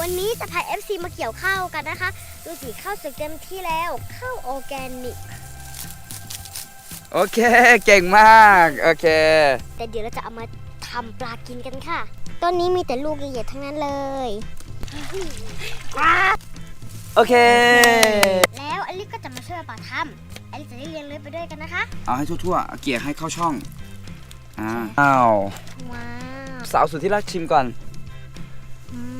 วันนี้จะพา FC มาเกี่ยวข้าวกันนะคะ ดูสิข้าวสุกเต็มที่แล้วข้าวออร์แกนิก โอเค เก่งมาก โอเค แต่เดี๋ยวเราจะเอามาทำปลากินกันค่ะ ต้นนี้มีแต่ลูกใหญ่ๆทั้งนั้นเลย โอเค แล้วอลิก็จะมาช่วยป่าทำอลิจะได้เรียนรู้ไปด้วยกันนะคะ เอาให้ทั่วๆเอาเกี่ยให้เข้าช่อง อ่าอ้าว ว้าวสาวสุดที่รักชิมก่อน อืม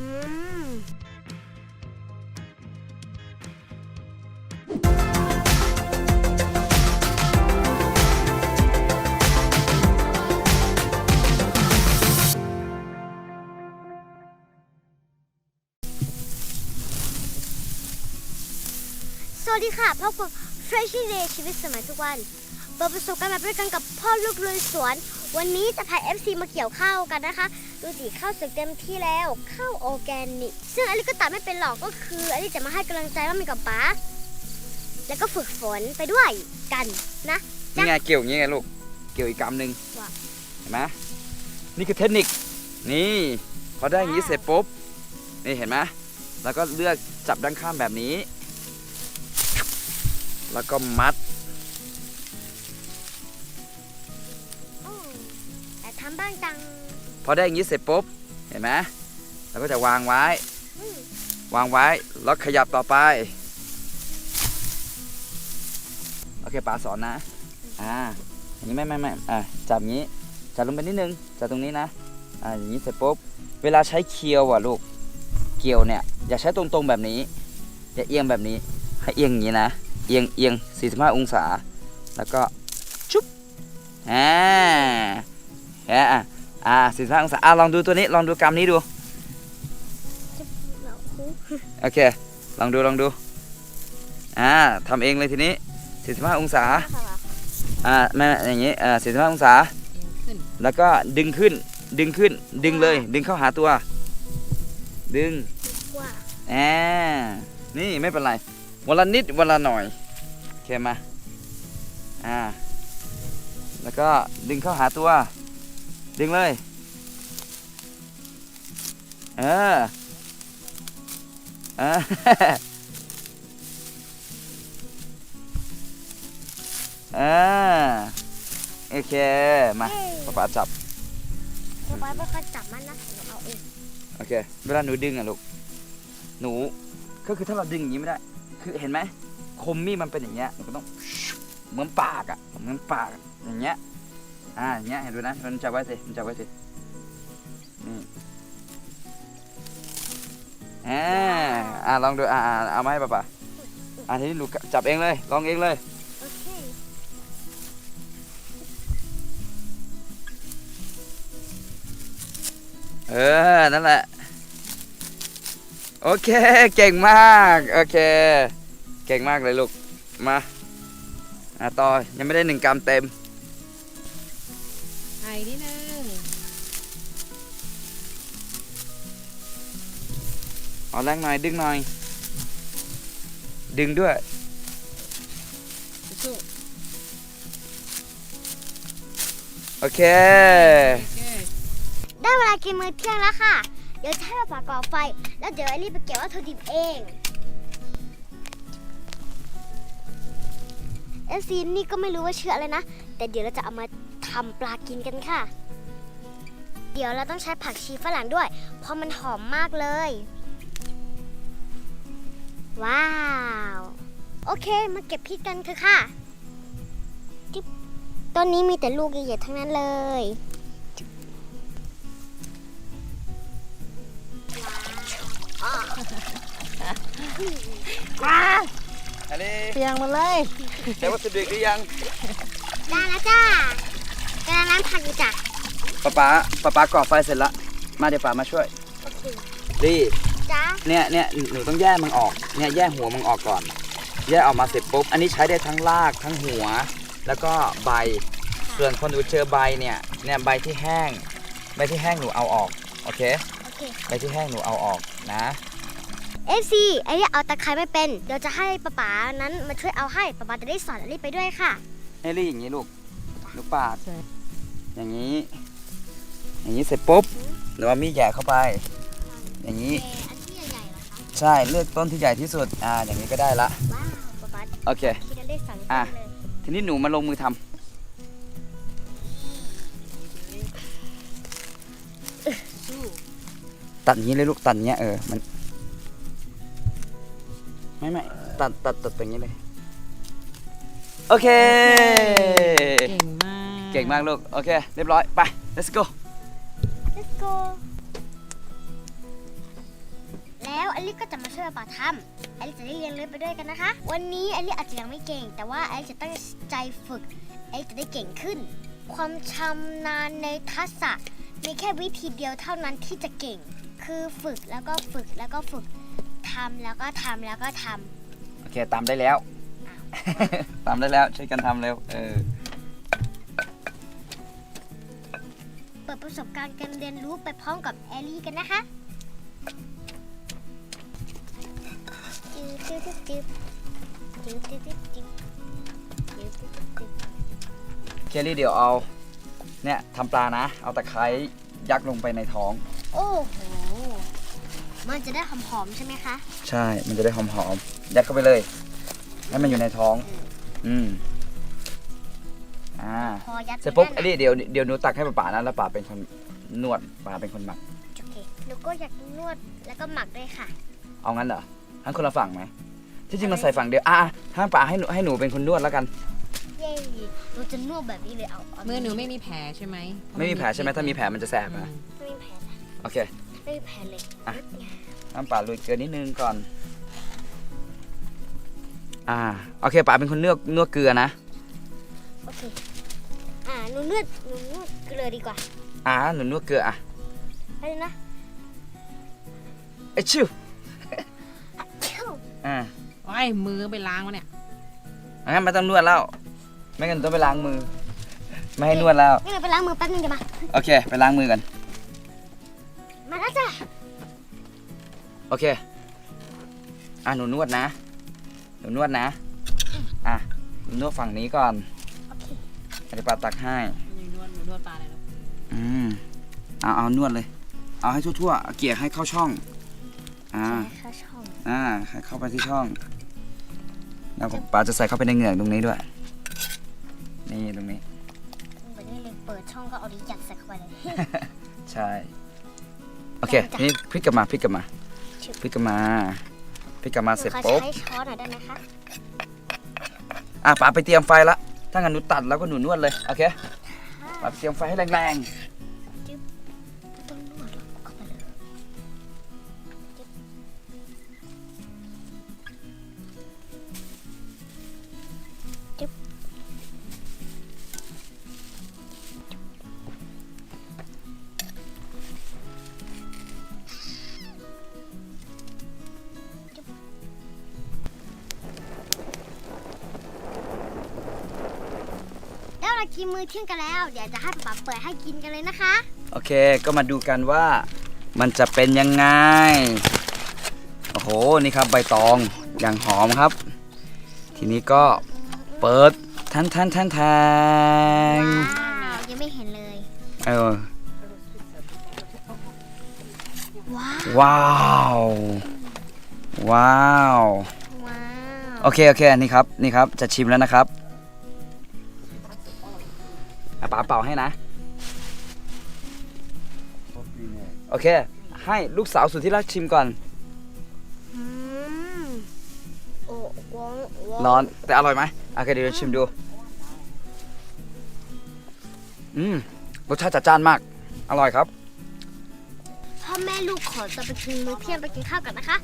สวัสดีค่ะพบกับ Freshie Day ชีวิตสมัยทุกวันเปิดประสบการณ์แบบด้วยกันกับพ่อลูกลุยสวน วันนี้จะพา FC มาเกี่ยวข้าวกันนะคะ ดูสิข้าวสุกเต็มที่แล้วข้าวออร์แกนิก ซึ่งอลิก็ตัดไม่เป็นหรอกก็คืออลิจะมาให้กำลังใจว่ามีกับป๊าแล้วก็ฝึกฝนไปด้วยกันนะ นี่ไงเกี่ยวอย่างงี้ไงลูก เกี่ยวอีกกำหนึ่งว้าวเห็นไหมนี่คือเทคนิค นี่พอได้อย่างนี้ว้าวเสร็จปุ๊บ นี่เห็นไหมแล้วก็เลือกจับด้านข้างแบบนี้ แล้วก็มัดโอ้แต่ทำบ้างจังพอได้อย่างนี้เสร็จปุ๊บ เห็นไหมเราก็จะวางไว้ อืมวางไว้ แล้วขยับต่อไป โอเคป๋าสอนนะ อ่าอย่างนี้ไม่ไม่ไม่อ่าจับอย่างนี้ จับลงไปนิดนึง จับตรงนี้นะ อ่า อย่างนี้เสร็จปุ๊บ เวลาใช้เคียวอะลูก เกี่ยวเนี่ย อย่าใช้ตรงๆแบบนี้ อย่าเอียงแบบนี้ ให้เอียงอย่างนี้นะ เอียงเอียง45 องศา แล้วก็ชุบอ่าแอ่อะอ่า45องศาอ่าลองดูตัวนี้ลองดูกรรมนี้ดูเราคูโอเคลองดูลองดูอ่าทำเองเลยทีนี้45องศาอ่าไม่ไม่อย่างนี้อ่า45องศาแล้วก็ดึงขึ้นดึงขึ้นดึงเลย ดึงเข้าหาตัว ดึงว่าอ่านี่ไม่เป็นไร วันละนิดวันละหน่อยโอเคมาอ่าแล้วก็ดึงเข้าหาตัว ดึงเลยเออเออเออโอเค มาเย้ป๊าป๊าจับเราไปไม่ค่อยจับมันนะหนูเอาเอง โอเค เวลาหนูดึงอะลูก หนู ก็คือถ้าเราดึงอย่างนี้ไม่ได้ คือเห็นไหมคมมีดมันเป็นอย่างเงี้ยหนูก็ต้องเหมือนปากอะเหมือนปากอย่างเงี้ยอ่าอย่างเงี้ยเห็นดูนะมันจับไว้สิมันจับไว้สินี่อ่าอ่าลองดูอ่าเอามาให้ป๊าป๊าอ่าทีนี้หนูจับเองเลยลองเองเลยเออนั่นแหละ โอเค เก่งมาก โอเค เก่งมากเลยลูก มาอะต่อ ยังไม่ได้หนึ่งกรัมเต็มไอ้นิดนึงเอาแรงหน่อย ดึงหน่อย ดึงด้วย สู้โอเคโอเค ได้เวลากินมื้อเที่ยงแล้วค่ะ เดี๋ยวให้ป้าก่อไฟ แล้วเดี๋ยวไอรีบไปเก็บวัตถุดิบเองเอฟซีนี่ก็ไม่รู้ว่าเชื่ออะไรนะ แต่เดี๋ยวเราจะเอามาทำปลากินกันค่ะ เดี๋ยวเราต้องใช้ผักชีฝรั่งด้วย เพราะมันหอมมากเลย ว้าว โอเค มาเก็บพริกกันเถอะค่ะจิ๊บต้นนี้มีแต่ลูกใหญ่ๆทั้งนั้นเลย อันนี้เปียงมาเลยได้วัตถุดิบหรือยังได้แล้วจ้ากำลังล้างผักอยู่จ้ะป๊าป๊าป๊าป๊าก่อไฟเสร็จละมาเดี๋ยวป๊ามาช่วยโอเคดีจ้าเนี่ยเนี่ยหนูต้องแยกมันออกเนี่ยแยกหัวมันออกก่อน แยกออกมาเสร็จปุ๊บอันนี้ใช้ได้ทั้งรากทั้งหัว แล้วก็ใบส่วนคนหนูเจอใบเนี่ยเนี่ยใบที่แห้ง ใบที่แห้งหนูเอาออกโอเคโอเค ใบที่แห้งหนูเอาออกนะ เอฟซีไอ้เนี่ยเอาตะไคร้ไม่เป็น เดี๋ยวจะให้ป๊าป๋านั้นมาช่วยเอาให้ป๊าป๋าจะได้สอนอลิไปด้วยค่ะเอลี่อย่างนี้ลูก ลูกปากใช่อย่างนี้ อย่างนี้เสร็จปุ๊บหนูเอามีดแหย่เข้าไป อย่างนี้ อันที่ใหญ่ใช่ เลือกต้นที่ใหญ่ที่สุด อ่า อย่างนี้ก็ได้ละ ว้าวป๊าป๊าโอเค คิดได้สั่งอะ เลยทีนี้หนูมาลงมือทำตัดอย่างนี้เลยลูกตัดอย่างเงี้ยเออ มัน ไม่ไม่ตัดตัดตัดตรงนี้เลย โอเค เก่งมาก เก่งมากลูก โอเค เรียบร้อย ไป let's go let's go แล้วอลิก็จะมาช่วยป๊าทำอลิจะได้เรียนรู้ไปด้วยกันนะคะ วันนี้อลิอาจจะยังไม่เก่ง แต่ว่าอลิจะตั้งใจฝึกอลิจะได้เก่งขึ้น ความชำนาญในทักษะมีแค่วิธีเดียวเท่านั้นที่จะเก่ง คือฝึกแล้วก็ฝึกแล้วก็ฝึก ทำแล้วก็ทำแล้วก็ทำโอเคตามได้แล้ว ตามได้แล้วช่วยกันทำเร็วเออเปิดประสบการณ์การเรียนรู้ไปพร้อมกับแอลลี่กันนะคะจืดจืดจืดจืดจืดจืดจืดจืดจืดจืดเคลลี่เดี๋ยวเอาเนี่ยทำปลานะ เอาตะไคร้ยักลงไปในท้อง โอ้โห มันจะได้หอมๆใช่ไหมคะใช่ มันจะได้หอมๆ ยัดเข้าไปเลย ให้มันอยู่ในท้อง อืม อ่า พอยัดเสร็จปุ๊บไปไอ้นั่นนี่เดี๋ยวเดี๋ยวหนูตักให้ป๋าๆนะ แล้วป๋าเป็นคนนวดป๋าเป็นคนหมัก โอเคหนูก็อยากนวดแล้วก็หมักด้วยค่ะ เอางั้นเหรอทั้งคนละฝั่งไหม ที่จริงมันใส่ฝั่งเดียว อะถ้าป๋าให้หนูให้หนูเป็นคนนวดแล้วกัน เย้หนูจะนวดแบบนี้เลยเอาเามือหนูไม่มีแผลใช่ไหมไม่มีแผลใช่ไหมถ้ามีแผลมันจะแสบอือะมไม่มีแผลนะโอเค ไม่มีแผลเลยอะ น้ำป๋าลุยเกลือนิดนึงก่อน อ่า โอเคป๋าเป็นคนนวดนวดเกลือนะ โอเค อ่าหนูนวดหนูนวดเกลือดีกว่าอ่าหนูนวดเกลืออะไปเลยนะไอยชิวเชี่ยวอ่าโอ้ยมือไปล้างวะเนี่ย งั้นไม่ต้องนวดแล้ว ไม่งั้นต้องไปล้างมือ ไม่ให้นวดแล้ว งั้นเราไปล้างมือแป๊บนึงเดี๋ยวมา โอเค ไปล้างมือกัน โอเค อะหนูนวดนะ หนูนวดนะ อะหนูนวดฝั่งนี้ก่อนโอเคอธิปาตักให้หนูนวดหนูนวดปลาเลยลูกอืมเอาเอานวดเลย เอาให้ทั่วๆเอาเกี่ยให้เข้าช่อง อ่าใช่ค่ะช่องอ่า ให้เข้าไปที่ช่อง แล้วผมปาจะใส่เข้าไปในเหงือกตรงนี้ด้วย นี่ตรงนี้ เหมือนนี่เลยเปิดช่องก็เอาดิจัดใส่เข้าไปเลย ใช่ โอเค ทีนี่พลิกกลับมาพลิกกลับมาชิบ พลิกกลับมาพลิกกลับมาเสร็จหนูขอปุ๊บ ใช้ช้อนหน่อยได้ไหมคะอะป๋าไปเตรียมไฟละ ถ้างั้นหนูตัดแล้วก็หนูนวดเลย โอเคป๋าไปเตรียมไฟให้แรง กินมื้อเที่ยงกันแล้ว เดี๋ยวจะให้ป๊าป๊าเปิดให้กินกันเลยนะคะๆโอเค ก็มาดูกันว่ามันจะเป็นยังไง โอ้โห นี่ครับใบตองอย่างหอมครับ ทีนี้ก็เปิดทันทันทันทันว้าวยังไม่เห็นเลย เออว้าวว้าว ว้าว ว้าว โอเค โอเคนี่ครับ นี่ครับ จะชิมแล้วนะครับอะ ป๋าเป่าให้นะ โอเค ให้ลูกสาวสุดที่รักชิมก่อน อืมโอ้วงวงร้อนแต่อร่อยไหมโอเคเดี๋ยวชิมดู อืมรสชาติจัดจ้านมาก อร่อยครับ พ่อแม่ลูกขอจะไปกินมื้อเที่ยงไปกินข้าวกันนะคะ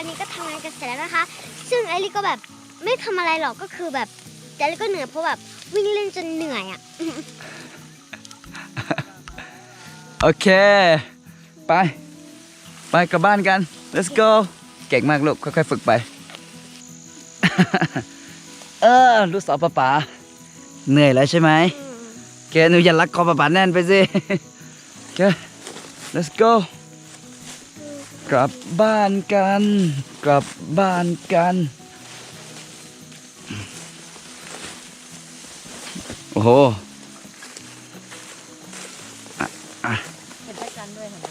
วันนี้ก็ทำงานกันเสร็จแล้วนะคะ ซึ่งไอริก็แบบไม่ทำอะไรหรอกก็คือแบบแต่ไอริก็เหนื่อยเพราะแบบวิ่งเล่นจนเหนื่อยอะ โอเค ไป ไปกลับบ้านกัน let's go เก่งมากลูกค่อยๆฝึกไป เออลูกสาวป้าป๋าเหนื่อยแล้วใช่ไหมแกหนูอย่ารักคอป้าป๋าแน่นไปสิโอเค let's go กลับบ้านกัน กลับบ้านกัน โอ้โหเห็นพระจันทร์ด้วยเห็นไหม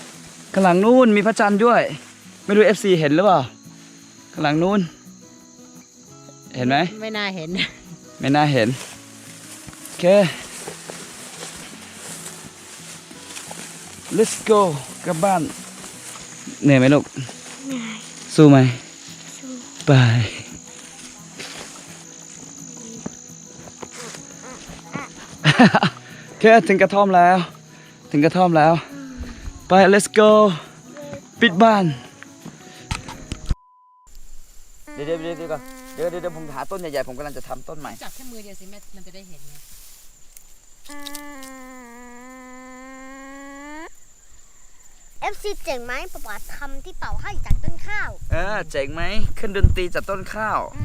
ข้างหลังนู้นมีพระจันทร์ด้วย ไม่รู้ FC เห็นหรือเปล่าข้างหลังนู้น เห็นไหม ไม่น่าเห็น ไม่น่าเห็น โอเค let's go กลับบ้าน เหนื่อยไหมลูกสู้ไหมไปโอเคถึงกระท่อมแล้ว ถึงกระท่อมแล้ว ไป let's go ปิดบ้าน เดี๋ยวเดี๋ยวเดี๋ยวเดี๋ยวก่อนเดี๋ยวเดี๋ยวเดี๋ยวผมหาต้นใหญ่ๆ ผมกำลังจะทำต้นใหม่ จับแค่มือเดียวสิแม่ มันจะได้เห็นไง เอฟซีเจ๋งไหมป๊าป๊าทำที่เป่าให้จากต้นข้าว เออเจ๋งไหมขึ้นดนตรีจากต้นข้าว อื